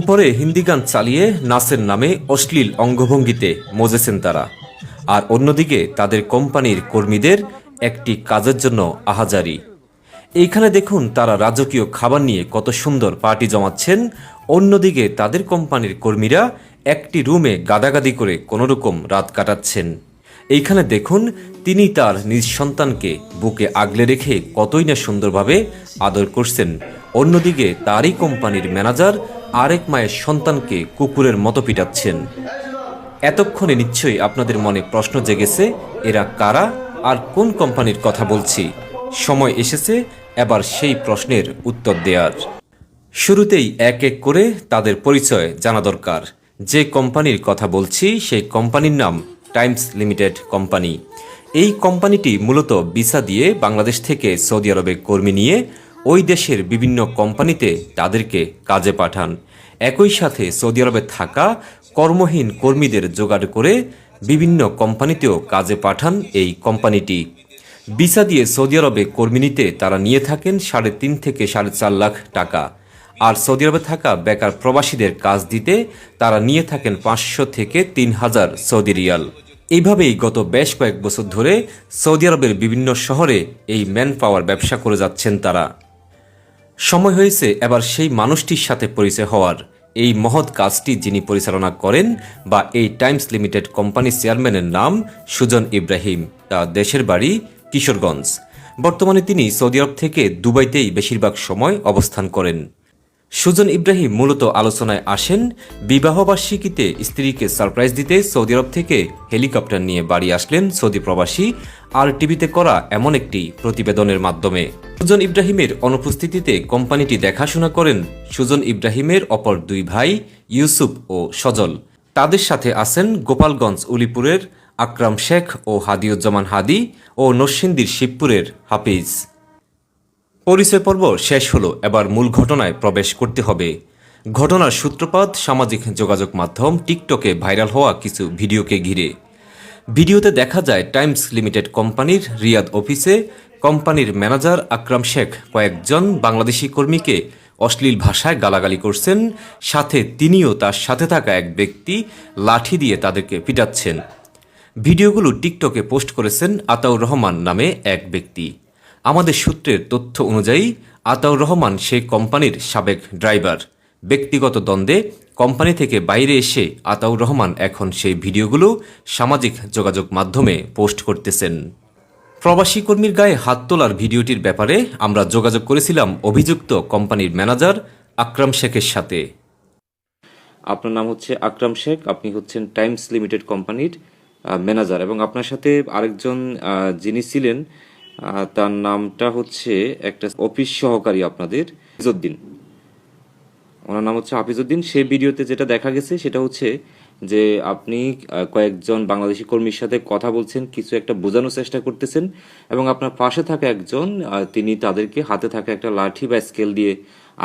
উপরে হিন্দি গান চালিয়ে নাচের নামে অশ্লীল অঙ্গভঙ্গিতে মজেছেন তারা। আর অন্যদিকে তাদের কোম্পানির কর্মীদের একটি কাজের জন্য আহাজারি। এইখানে দেখুন তারা রাজকীয় খাবার নিয়ে কত সুন্দর পার্টি জমাচ্ছেন। অন্যদিকে তাদের কোম্পানির কর্মীরা একটি রুমে গাদাগাদি করে কোনোরকম রাত কাটাচ্ছেন। এইখানে দেখুন তিনি তার নিজ সন্তানকে বুকে আগলে রেখে কতই না সুন্দরভাবে আদর করছেন। অন্যদিকে তারই কোম্পানির ম্যানেজার আরেক মায়ের সন্তানকে কুকুরের মতো পিটাচ্ছেন। এতক্ষণে নিশ্চয়ই আপনাদের মনে প্রশ্ন জেগেছে, এরা কারা আর কোন কোম্পানির কথা বলছি। সময় এসেছে, এবার সেই প্রশ্নের উত্তর দেওয়ার শুরুতেই এক এক করে তাদের পরিচয় জানা দরকার। যে কোম্পানির কথা বলছি, সেই কোম্পানির নাম টাইমস লিমিটেড কোম্পানি। এই কোম্পানিটি মূলত ভিসা দিয়ে বাংলাদেশ থেকে সৌদি আরবে কর্মী নিয়ে ওই দেশের বিভিন্ন কোম্পানিতে তাদেরকে কাজে পাঠান। একই সাথে সৌদি আরবে থাকা কর্মহীন কর্মীদের জোগাড় করে বিভিন্ন কোম্পানিতেও কাজে পাঠান এই কোম্পানিটি। ভিসা দিয়ে সৌদি আরবে কর্মী নিতে তারা নিয়ে থাকেন সাড়ে তিন থেকে সাড়ে চার লাখ টাকা। আর সৌদি আরবে থাকা বেকার প্রবাসীদের কাজ দিতে তারা নিয়ে থাকেন পাঁচশো থেকে তিন হাজার সৌদি রিয়াল। এইভাবেই গত বেশ কয়েক বছর ধরে সৌদি আরবের বিভিন্ন শহরে এই ম্যান পাওয়ার ব্যবসা করে যাচ্ছেন তারা। সময় হয়েছে এবার সেই মানুষটির সাথে পরিচয় হওয়ার। এই মহৎ কাজটি যিনি পরিচালনা করেন বা এই টাইমস লিমিটেড কোম্পানির চেয়ারম্যানের নাম সুজন ইব্রাহিম, তা দেশের বাড়ি কিশোরগঞ্জ। বর্তমানে তিনি সৌদি আরব থেকে দুবাইতেই বেশিরভাগ সময় অবস্থান করেন। সুজন ইব্রাহিম মূলত আলোচনায় আসেন, বিবাহবার্ষিকীতে স্ত্রীকে সারপ্রাইজ দিতে সৌদি আরব থেকে হেলিকপ্টার নিয়ে বাড়ি আসলেন সৌদি প্রবাসী আর টিভিতে করা এমন একটি প্রতিবেদনের মাধ্যমে। সুজন ইব্রাহিমের অনুপস্থিতিতে কোম্পানিটি দেখাশোনা করেন সুজন ইব্রাহিমের অপর দুই ভাই, ইউসুফ ও সজল। তাদের সাথে আছেন গোপালগঞ্জ উলিপুরের আকরাম শেখ ও হাদিউজ্জামান হাদি ও নরসিংদীর শিবপুরের হাফিজ। পরিচয় পর্ব শেষ হলো। এবার মূল ঘটনায় প্রবেশ করতে হবে। ঘটনার সূত্রপাত, সামাজিক যোগাযোগ মাধ্যম, টিকটকে ভাইরাল হওয়া কিছু ভিডিওকে ঘিরে। ভিডিওতে দেখা যায় টাইমস লিমিটেড কোম্পানির রিয়াদ অফিসে কোম্পানির ম্যানেজার আকরাম শেখ কয়েকজন বাংলাদেশি কর্মীকে অশ্লীল ভাষায় গালাগালি করছেন। সাথে তিনিও তার সাথে থাকা এক ব্যক্তি লাঠি দিয়ে তাদেরকে পিটাচ্ছেন। ভিডিওগুলো টিকটকে পোস্ট করেছেন আতাউর রহমান নামে এক ব্যক্তি। আমাদের সূত্রের তথ্য অনুযায়ী, আতাউর রহমান সেই কোম্পানির সাবেক ড্রাইভার। ব্যক্তিগত দ্বন্দ্বে কোম্পানি থেকে বাইরে এসে আতাউর রহমান এখন সেই ভিডিওগুলো সামাজিক যোগাযোগ মাধ্যমে পোস্ট করতেছেন। প্রবাসী কর্মীর গায়ে হাত তোলার ভিডিওটির ব্যাপারে আমরা যোগাযোগ করেছিলাম অভিযুক্ত কোম্পানির ম্যানেজার আকরাম শেখের সাথে। আপনার নাম হচ্ছে আকরাম শেখ, আপনি হচ্ছেন টাইমস লিমিটেড কোম্পানির ম্যানেজার এবং আপনার সাথে আরেকজন যিনি ছিলেন তার নামটা হচ্ছে একটা অফিস সহকারী আপনাদের, হাফিজউদ্দিন। ওনার নাম হচ্ছে হাফিজউদ্দিন। সেই ভিডিওতে যেটা দেখা গেছে, সেটা হচ্ছে যে আপনি কয়েকজন বাংলাদেশি কর্মীর সাথে কথা বলছেন, কিছু একটা বোঝানোর চেষ্টা করতেছেন, এবং আপনার পাশে থাকা একজন তিনি তাদেরকে হাতে থাকা একটা লাঠি বা স্কেল দিয়ে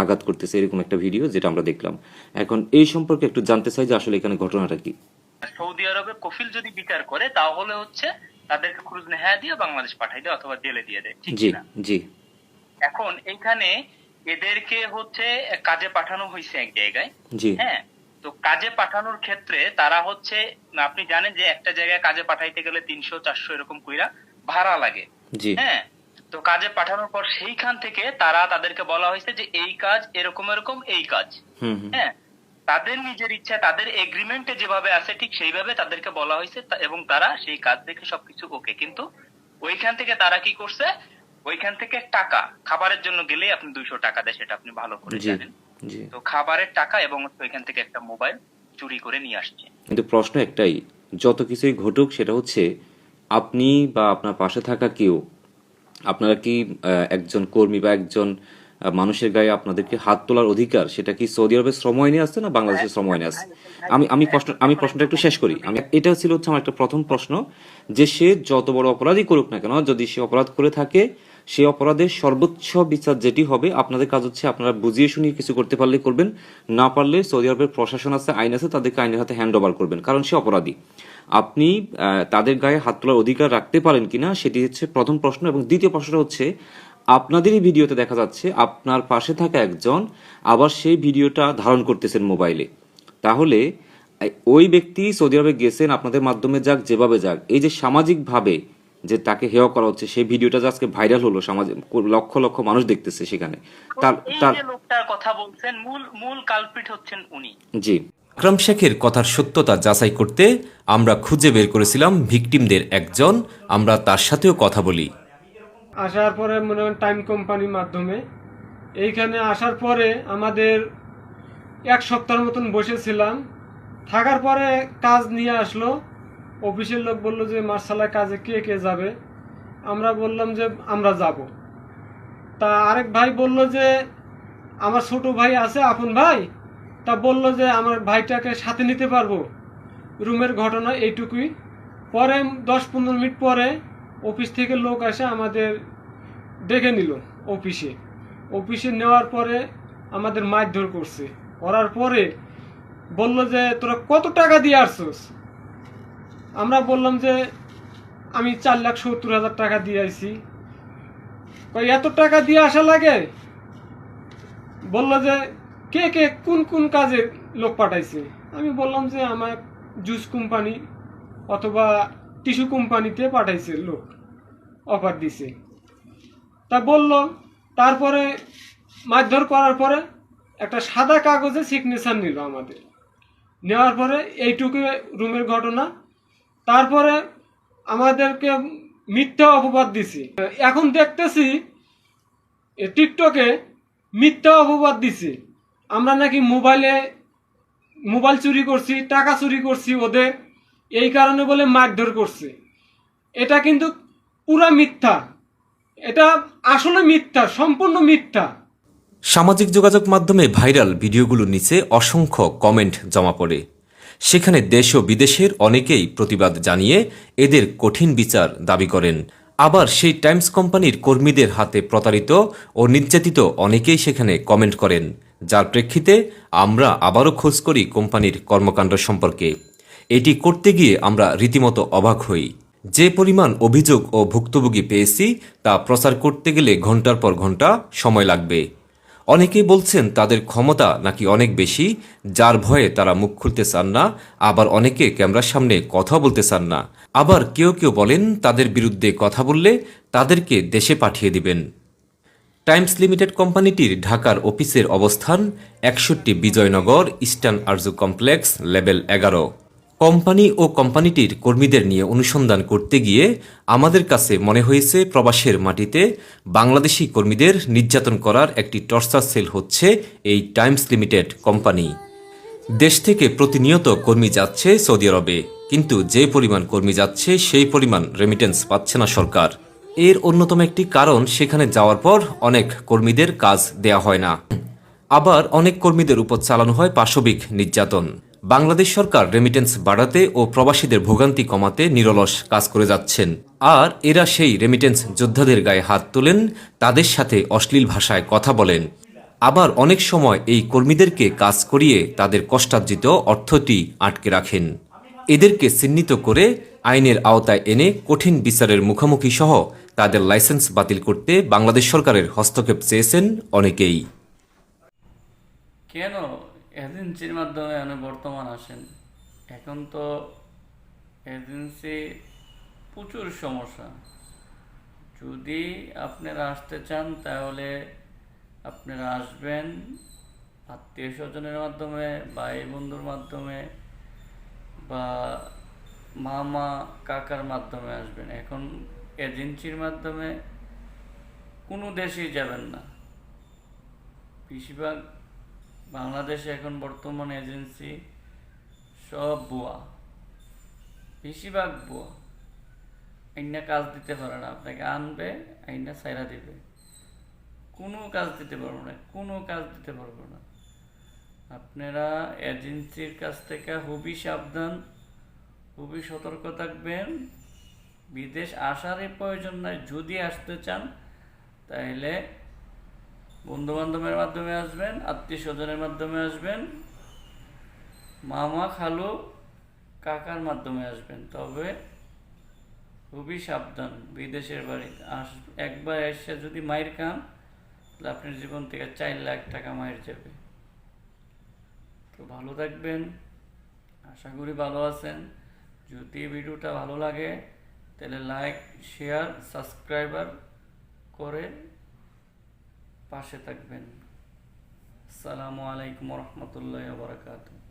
আঘাত করতেছে, এরকম একটা ভিডিও যেটা আমরা দেখলাম। এখন এই সম্পর্কে একটু জানতে চাই যে আসলে এখানে ঘটনাটা কি। সৌদি আরবে কফিল যদি বিচার করে, তাহলে হচ্ছে তাদেরকে ক্রুজ নেহা দিয়ে বাংলাদেশ পাঠাই দেয় অথবা জেলে দিয়ে দেয় ঠিক জি না জি। এখন এইখানে এদেরকে হচ্ছে কাজে পাঠানো হয়েছে এক জায়গায় হ্যাঁ? তো কাজে পাঠানোর ক্ষেত্রে তারা হচ্ছে আপনি জানেন যে একটা জায়গায় কাজে পাঠাইতে গেলে তিনশো চারশো এরকম কইরা ভাড়া লাগে হ্যাঁ? তো কাজে পাঠানোর পর সেইখান থেকে তারা তাদেরকে বলা হয়েছে যে এই কাজ এরকম এরকম এই কাজ হ্যাঁ? তাদের নিজের ইচ্ছা তাদের এগ্রিমেন্টে যেভাবে আছে ঠিক সেইভাবে তাদেরকে বলা হয়েছে এবং তারা সেই কাজ দেখে সবকিছু ওকে কিন্তু ওইখান থেকে তারা কি করছে? ওইখান থেকে টাকা খাবারের জন্য গেলেই আপনি দুইশো টাকা দেয় সেটা আপনি ভালো করে জানেন। তো খাবারের টাকা এবং ওইখান থেকে একটা মোবাইল চুরি করে নিয়ে আসছে। কিন্তু প্রশ্ন একটাই যত কিছুই ঘটুক সেটা হচ্ছে আপনি বা আপনার পাশে থাকা কেউ আপনারা কি একজন কর্মী বা একজন মানুষের গায়ে আপনাদেরকে হাত তোলার অধিকার, সেটা কি সৌদি আরবের শ্রম আইনে আসছে না বাংলাদেশের শ্রম আইনে আছে? আমি আমি প্রশ্ন, আমি প্রশ্নটা একটু শেষ করি। আমি, এটা ছিল হচ্ছে আমার একটা প্রথম প্রশ্ন, যে সে যত বড় অপরাধই করুক না কেন, যদি সে অপরাধ করে থাকে সেই অপরাধের সর্বোচ্চ বিচার যেটি হবে, আপনাদের কাজ হচ্ছে আপনারা বুঝিয়ে শুনিয়ে কিছু করতে পারলে করবেন, না পারলে সৌদি আরবের প্রশাসন আছে, আইন আছে, তাদেরকে আইনের হাতে হ্যান্ড ওভার করবেন, কারণ সে অপরাধী। আপনি তাদের গায়ে হাত তোলার অধিকার রাখতে পারেন কিনা, সেটি হচ্ছে প্রথম প্রশ্ন, এবং দ্বিতীয় প্রশ্নটা হচ্ছে আপনাদেরই ভিডিওতে দেখা যাচ্ছে আপনার পাশে থাকা একজন আবার সেই ভিডিওটা ধারণ করতেছেন মোবাইলে। তাহলে ওই ব্যক্তি সৌদি আরবে গেছেন আপনাদের মাধ্যমে যাক যেভাবে যাক। এই যে সামাজিকভাবে যে তাকে হেয় করা হচ্ছে সেই ভিডিওটা যে আজকে ভাইরাল হলো সমাজে লক্ষ লক্ষ মানুষ দেখতেছে সেখানে। তার তার লোকটার কথা বলছেন মূল মূল কালপিট হচ্ছেন উনি। জি। আকরাম শেখের কথার সত্যতা যাচাই করতে আমরা খুঁজে বের করেছিলাম ভিকটিমদের একজন আমরা তার সাথেও কথা বলি। আসার পরে মনে হয় টাইম কোম্পানির মাধ্যমে। এইখানে আসার পরে আমাদের এক সপ্তাহের মতন বসেছিলাম। থাকার পরে কাজ নিয়ে আসলো। অফিসের লোক বলল যে মার্শালায় কাজে কে কে যাবে? আমরা বললাম যে, আমরা যাব। তা আরেক ভাই বলল যে, আমার ছোট ভাই আছে, আপন ভাই? তা বলল যে, আমার ভাইটাকে সাথে নিতে পারব। রুমের ঘটনা এইটুকুই। পরে দশ পনেরো মিনিট পরে অফিস থেকে লোক আসে আমাদের ডেকে নিল অফিসে। অফিসে নেওয়ার পরে আমাদের মারধর করছে। করার পরে বলল যে, তোরা কত টাকা দিয়ে আসছোস? আমরা বললাম যে, আমি চার লাখ সত্তর হাজার টাকা দিয়ে আইছি। এত টাকা দিয়ে আসা লাগে? বলল যে, কে কে, কোন কোন কাজে লোক পাঠাইছে? আমি বললাম যে, আমার জুস কোম্পানি অথবা টিস্যু কোম্পানিতে পাঠাইছে লোক। অফার দিছে। তা বলল, তারপরে মারধর করার পরে একটা সাদা কাগজে সিগনেচার নিল আমাদের। নেওয়ার পরে এইটুকু রুমের ঘটনা। তারপরে আমাদেরকে মিথ্যা অপবাদ দিছি। এখন দেখতেছি টিকটকে মিথ্যা অপবাদ দিছে। আমরা নাকি মোবাইলে মোবাইল চুরি করছি, টাকা চুরি করছি ওদের, এই কারণে বলে মারধর করছে। এটা কিন্তু পুরা মিথ্যা। এটা আসলে মিথ্যা, সম্পূর্ণ মিথ্যা। সামাজিক যোগাযোগ মাধ্যমে ভাইরাল ভিডিওগুলোর নিচে অসংখ্য কমেন্ট জমা পড়ে। সেখানে দেশ ও বিদেশের অনেকেই প্রতিবাদ জানিয়ে এদের কঠিন বিচার দাবি করেন। আবার সেই টাইমস কোম্পানির কর্মীদের হাতে প্রতারিত ও নির্যাতিত অনেকেই সেখানে কমেন্ট করেন। যার প্রেক্ষিতে আমরা আবারও খোঁজ করি কোম্পানির কর্মকাণ্ড সম্পর্কে। এটি করতে গিয়ে আমরা রীতিমতো অবাক হই। যে পরিমাণ অভিযোগ ও ভুক্তভোগী পেয়েছি তা প্রচার করতে গেলে ঘণ্টার পর ঘণ্টা সময় লাগবে। অনেকেই বলছেন তাদের ক্ষমতা নাকি অনেক বেশি, যার ভয়ে তারা মুখ খুলতে চান না, আবার অনেকে ক্যামেরার সামনে কথা বলতে চান না। আবার কেউ কেউ বলেন তাদের বিরুদ্ধে কথা বললে তাদেরকে দেশে পাঠিয়ে দিবেন। টাইমস লিমিটেড কোম্পানিটির ঢাকার অফিসের অবস্থান একষট্টি Bijoynagar eastern Arzoo complex level এগারো। কোম্পানি ও কোম্পানিটির কর্মীদের নিয়ে অনুসন্ধান করতে গিয়ে আমাদের কাছে মনে হয়েছে প্রবাসের মাটিতে বাংলাদেশি কর্মীদের নির্যাতন করার একটি টর্চার সেল হচ্ছে এই টাইমস লিমিটেড কোম্পানি। দেশ থেকে প্রতিনিয়ত কর্মী যাচ্ছে সৌদি আরবে, কিন্তু যে পরিমাণ কর্মী যাচ্ছে সেই পরিমাণ রেমিটেন্স পাচ্ছে না সরকার। এর অন্যতম একটি কারণ সেখানে যাওয়ার পর অনেক কর্মীদের কাজ দেয়া হয় না। আবার অনেক কর্মীদের উপর চালানো হয় পাশবিক নির্যাতন। বাংলাদেশ সরকার রেমিটেন্স বাড়াতে ও প্রবাসীদের ভোগান্তি কমাতে নিরলস কাজ করে যাচ্ছেন। আর এরা সেই রেমিটেন্স যোদ্ধাদের গায়ে হাত তোলেন, তাদের সাথে অশ্লীল ভাষায় কথা বলেন। আবার অনেক সময় এই কর্মীদেরকে কাজ করিয়ে তাদের কষ্টার্জিত অর্থটি আটকে রাখেন। এদেরকে চিহ্নিত করে আইনের আওতায় এনে কঠিন বিচারের মুখোমুখি সহ তাদের লাইসেন্স বাতিল করতে বাংলাদেশ সরকারের হস্তক্ষেপ চেয়েছেন অনেকেই। কেন এজেন্সির মাধ্যমে মানে বর্তমান আসেন। এখন তো এজেন্সি প্রচুর সমস্যা। যদি আপনারা আসতে চান, তাহলে আপনারা আসবেন আত্মীয় স্বজনের মাধ্যমে ভাই বন্ধুর মাধ্যমে বা মামা, কাকার মাধ্যমে আসবেন। এখন এজেন্সির মাধ্যমে কোনো দেশেই যাবেন না। বেশিরভাগ বাংলাদেশে এখন বর্তমান এজেন্সি সব বুয়া বেশিরভাগ বুয়া আইনা কাজ দিতে পারে না, আপনাকে আনবে, আইনা সাইরা দিবে। কোনো কাজ দিতে পারব না, কোনো কাজ দিতে পারব না। আপনারা এজেন্সির কাছ থেকে খুবই সাবধান, খুবই সতর্ক থাকবেন। বিদেশ আসারই প্রয়োজন নাই, যদি আসতে চান, তাহলে বন্ধু বান্ধবের মাধ্যমে আসবেন আত্মীয় স্বজনের মাধ্যমে আসবেন, মামা, খালু, কাকার মাধ্যমে আসবেন। তবে খুবই সাবধান, বিদেশের বাড়ি আস, একবার এসে যদি মায়ের খান, তাহলে আপনার জীবন থেকে চার লাখ টাকা মায়ের যাবে। তো ভালো থাকবেন, আশা করি ভালো আছেন। যদি ভিডিওটা ভালো লাগে, তাহলে লাইক শেয়ার সাবস্ক্রাইবার করে পাশে থাকবেন। সালামু আলাইকুম রহমতুল্লাহ বারকাতুহ।